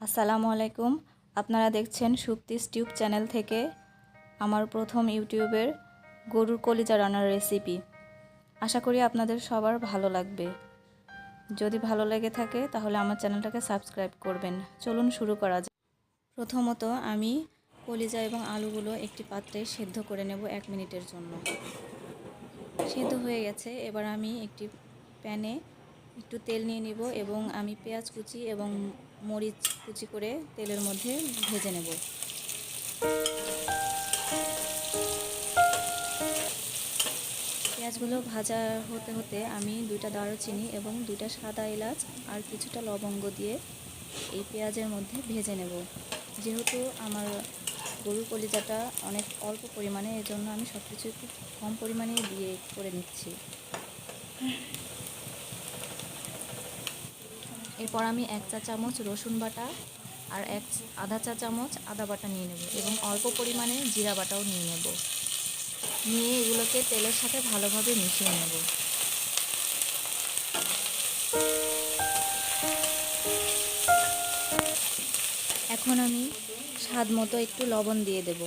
আসসালামু আলাইকুম। আপনারা দেখছেন সুপ্তিস টিউব চ্যানেল থেকে আমার প্রথম ইউটিউবের গরুর কলিজা রান্নার রেসিপি। আশা করি আপনাদের সবার ভালো লাগবে। যদি ভালো লেগে থাকে, তাহলে আমার চ্যানেলটাকে সাবস্ক্রাইব করবেন। চলুন শুরু করা যাক। প্রথমত আমি কলিজা এবং আলুগুলো একটি পাত্রে সেদ্ধ করে নেব এক মিনিটের জন্য। সেদ্ধ হয়ে গেছে। এবার আমি একটি প্যানে একটু তেল নিয়ে নিব এবং আমি পেঁয়াজ কুচি এবং মরিচ কুচি করে তেলের মধ্যে ভেজে নেব। পেঁয়াজগুলো ভাজা হতে হতে আমি দুইটা দারুচিনি এবং দুইটা সাদা এলাচ আর কিছুটা লবঙ্গ দিয়ে এই পেঁয়াজের মধ্যে ভেজে নেব। যেহেতু আমার গরুর কলিজাটা অনেক অল্প পরিমাণে, এজন্য আমি সব কিছু একটু কম পরিমাণে দিয়ে করে নিচ্ছি। এরপর আমি এক চা চামচ রসুন বাটা আর এক আধা চা চামচ আদা বাটা নিয়ে নেব এবং অল্প পরিমাণে জিরা বাটাও নিয়ে নেব। নিয়ে এগুলোকে তেলের সাথে ভালোভাবে মিশিয়ে নেব। এখন আমি স্বাদ মতো একটু লবণ দিয়ে দেব।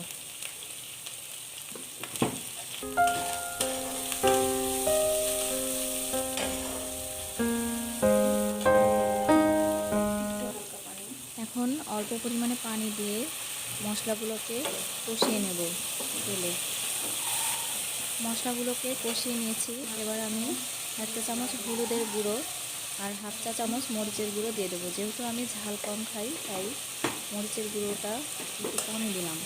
অল্প পরিমাণে পানি দিয়ে মশলাগুলোকে কষিয়ে নেব তেলে। মশলাগুলোকে কষিয়ে নিয়েছি। এবার আমি এক চা চামচ হলুদের গুঁড়ো আর হাফ চা চামচ মরিচের গুঁড়ো দিয়ে দেবো। যেহেতু আমি ঝাল কম খাই, তাই মরিচের গুঁড়োটা একটু কমই দিলাম।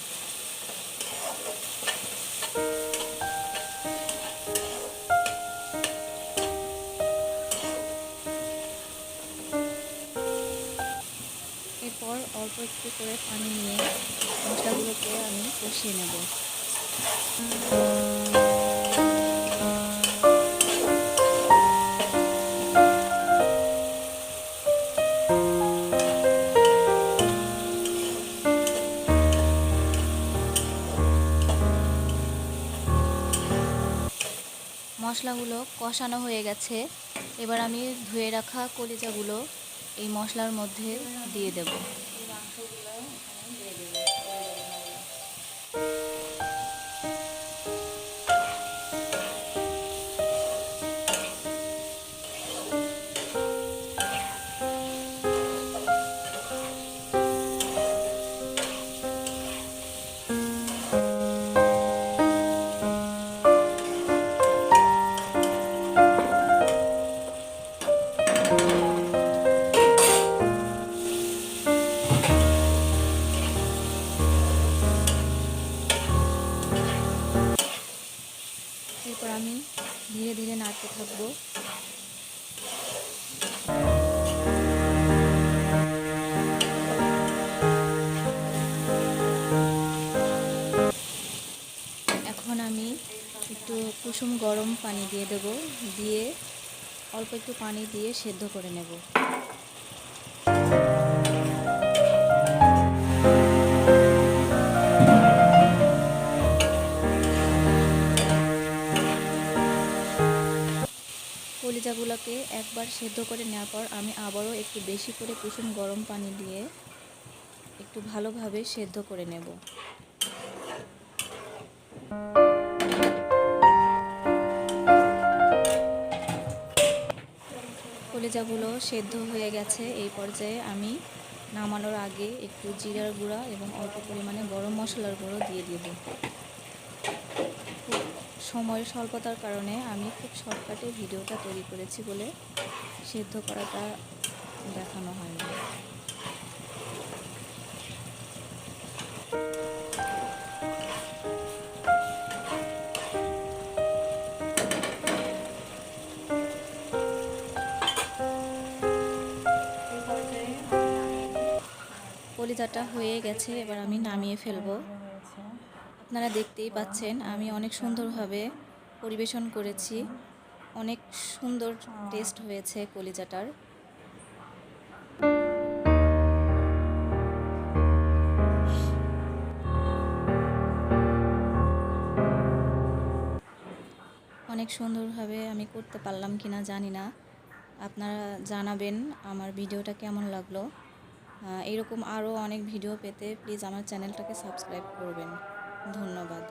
করে পানি নিয়ে মশলাগুলোকে আমি কষিয়ে নেব। মশলাগুলো কষানো হয়ে গেছে। এবার আমি ধুয়ে রাখা কলিজাগুলো এই মশলার মধ্যে দিয়ে দেব। ধীরে থাকব। এখন আমি একটু কুসুম গরম পানি দিয়ে দেব, দিয়ে অল্প একটু পানি দিয়ে সেদ্ধ করে নেব। কলিজাগুলোকে একবার সেদ্ধ করে নেওয়ার পর আমি আবারও একটু বেশি করে কুসুম গরম পানি দিয়ে একটু ভালোভাবে সেদ্ধ করে নেব। কলিজাগুলো সেদ্ধ হয়ে গেছে, এই পর্যায়ে আমি নামানোর আগে একটু জিরার গুঁড়া এবং অল্প পরিমাণে গরম মশলার গুঁড়ো দিয়ে দিব। সময়ের স্বল্পতার কারণে আমি খুব শর্টকাটে ভিডিওটা তৈরি করেছি বলে সেদ্ধ করাটা দেখানো হয়নি। কলিজাটা হয়ে গেছে, এবার আমি নামিয়ে ফেলব। আপনারা দেখতেই পাচ্ছেন, আমি অনেক সুন্দরভাবে পরিবেশন করেছি। অনেক সুন্দর টেস্ট হয়েছে কলিজাটার। অনেক সুন্দরভাবে আমি করতে পারলাম কিনা জানি না। আপনারা জানাবেন আমার ভিডিওটা কেমন লাগল। এরকম আরও অনেক ভিডিও পেতে প্লিজ আমার চ্যানেলটাকে সাবস্ক্রাইব করবেন। ধন্যবাদ